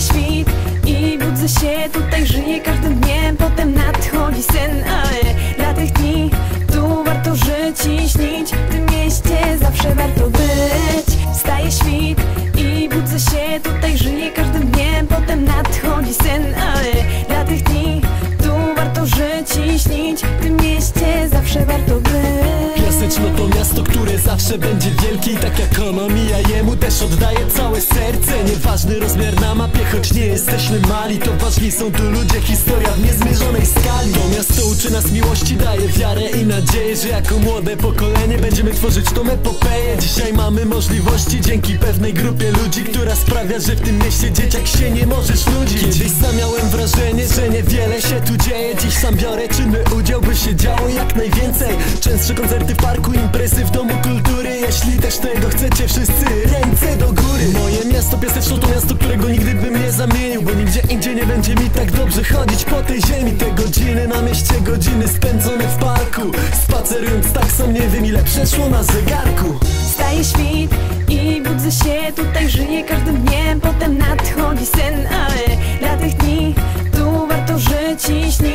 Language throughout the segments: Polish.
Świt i budzę się Tutaj żyję każdym dniem Potem nadchodzi zawsze będzie wielkie I tak jak ono mija jemu też oddaje całe serce. Nieważny rozmiar na mapie, choć nie jesteśmy mali To ważni są tu ludzie, historia w niezmierzonej skali. To miasto uczy nas miłości, daje wiarę i nadzieję Że jako młode pokolenie będziemy tworzyć tą epopeję. Dzisiaj mamy możliwości dzięki pewnej grupie ludzi Która sprawia, że w tym mieście dzieciak się nie możesz nudzić Kiedyś sam miałem wrażenie, że niewiele się tu dzieje. Dziś sam biorę czynny udział, by się działo jak najwięcej. Częstsze koncerty w parku, imprezy w domu kultury Jeśli też tego chcecie wszyscy, ręce do góry. Moje miasto Piaseczno to miasto, którego nigdy bym nie zamienił Bo nigdzie indziej nie będzie mi tak dobrze chodzić po tej ziemi. Te godziny na mieście, godziny spędzone w parku Spacerując tak sam nie wiem ile przeszło na zegarku. Wstaje świt i budzę się Tutaj żyję każdym dniem Potem nadchodzi sen, ale dla tych dni Tu warto żyć i śnić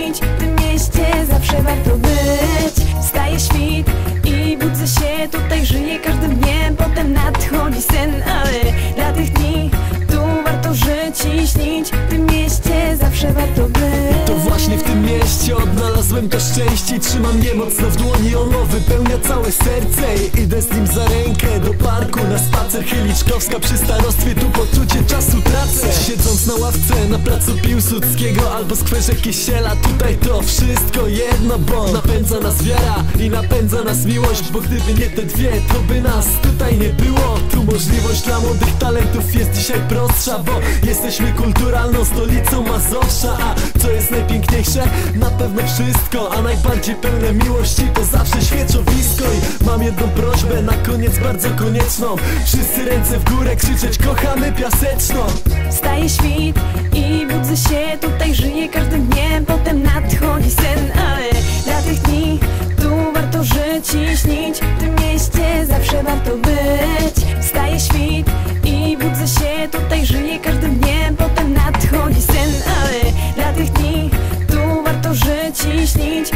każdym dniem Potem nadchodzi sen, ale dla tych dni Tu warto żyć i śnić. W tym mieście zawsze warto być. To właśnie w tym mieście odnalazłem to szczęście Trzymam je mocno w dłoni, ono wypełnia całe serce idę z nim za rękę do parku na spacer. Chyliczkowska przy starostwie, tu poczucie czasu na ławce na placu Piłsudskiego Albo skwerze Kisiela, tutaj to wszystko jedno Bo napędza nas wiara i napędza nas miłość Bo gdyby nie te dwie, to by nas tutaj nie było. Tu możliwość dla młodych talentów jest dzisiaj prostsza Bo jesteśmy kulturalną stolicą Mazowsza. A co jest najpiękniejsze? Na pewno wszystko A najbardziej pełne miłości to zawsze świeczowisko. I mam jedną prośbę na koniec bardzo konieczną. Wszyscy ręce w górę krzyczeć kochamy Piaseczno. Wstaje świt i budzę się, tutaj żyję każdym dniem Potem nadchodzi sen, ale dla tych dni Tu warto żyć i śnić. W tym mieście zawsze warto być. Wstaje świt i budzę się, tutaj żyję każdym dniem Potem nadchodzi sen, ale dla tych dni Tu warto żyć i śnić.